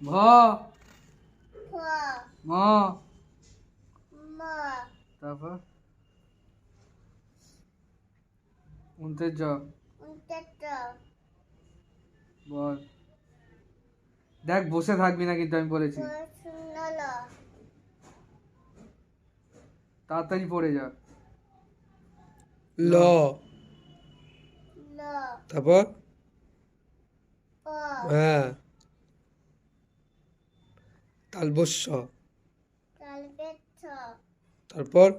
ভ ম ম তারপর? উনতের জ বল। দেখ বসে থাকবি না কিন্তু আমি বলেছি। তাড়াতাড়ি পড়ে যা। ল। ল। তারপর? হ্যাঁ। তালবস্য। তারপর?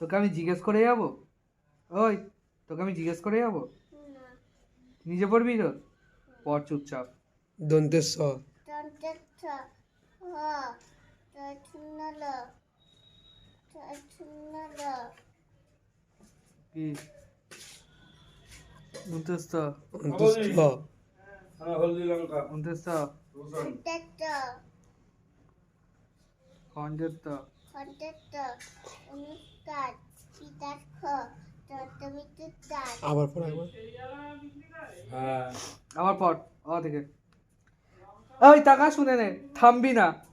তোকে আমি জিজ্ঞেস করে যাব? ওই তোকে আমি জিজ্ঞেস করে যাব? নিজে পড়বি তো? পর চুপচাপ। দন্তের স কি? হলদি লঙ্কা তার আবার পর একবার। হ্যাঁ। আবার পড়। ও থেকে। ওই টাকা শুনে নে। থামবি না।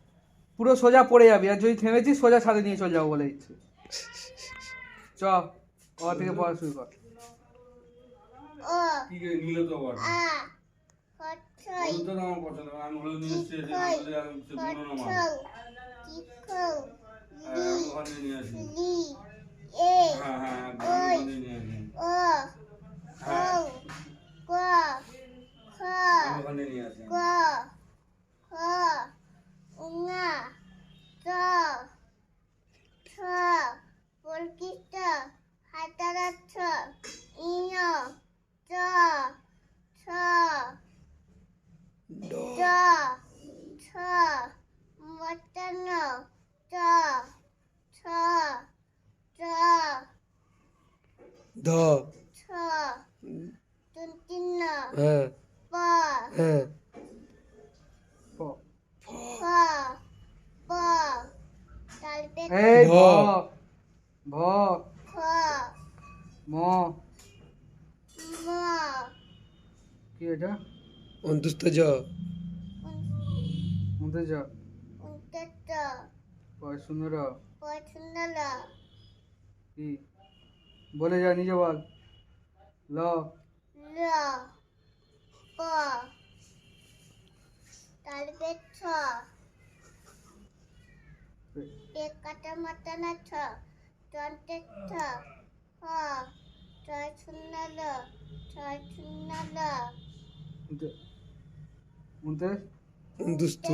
পুরো সোজা পড়ে যাবি। আর যদি থেমেছিস সোজা ছাদে নিয়ে চলে যাব বলে দিচ্ছি। চ। ও থেকে পড়া শুরু কর। কি নিলে তো বল হলুদ তো আমার পছন্দ আমি হলুদ নিয়ে এসেছি আমি পুরনো মাল। হ্যাঁ, ওখানে নিয়ে দ হ্যাঁ হ্যাঁ এই ভ ভ ম কি এটা অন্তুস্ত জ অন্তুস্ত কি? বলে যা নিজে বল। ল। ল। প তালপে ছ এক কাটা মতন ছ? দন্তে ছ হ। ছয় শূন্য ল ছয় শূন্য ল উনতে দুস্থ।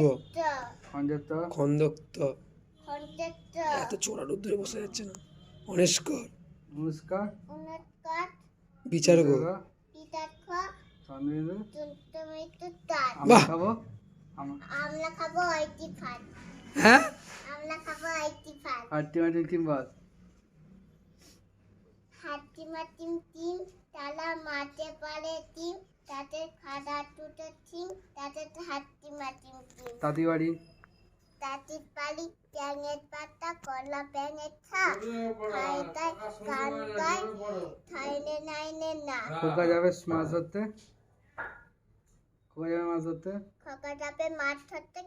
খন্দক্ত। খন্দক্ত। এত চোরা রোদ্দুরে বসা যাচ্ছে না। অনেস্কর নমস্কার বিচারক। হ্যাঁ? হাট্টিমা বল? হাট্টিমা টিম টিম তারা মারতে পারে টিম তাতে বাড়ি? তাতির বাড়ি ব্যাঙের পাতা কলা ব্যাঙের খোকা যাবে মাছ ধরতে? মাছ ধরতে? মাছ ধরতে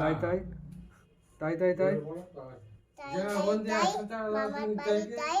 তাই তাই মামার বাড়ি তাই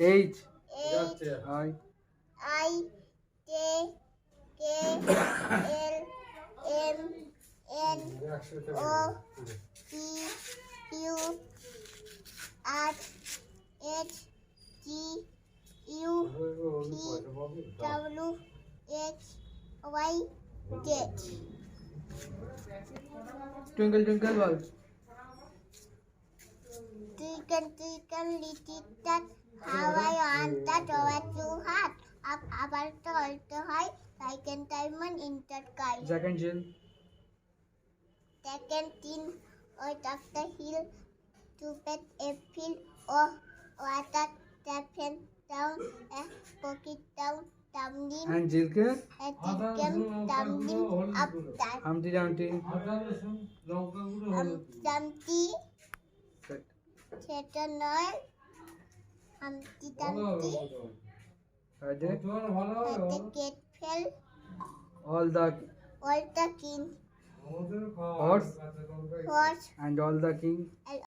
H H I I J K L M N O P Q R H G U P W X Y Z. Twinkle Twinkle Balls how I want that over two heart. Up, আবার চলতে হয় like a diamond in the sky. Jack and Jill Second tin, or Dr. Hill, to pet a field or water tappen down a pocket down, tumbling, and জিলকে and it came tumbling up সেটা নয় হামটি ডামটি হাইডে the cat fell, all the all the king, horse horse, and all the king and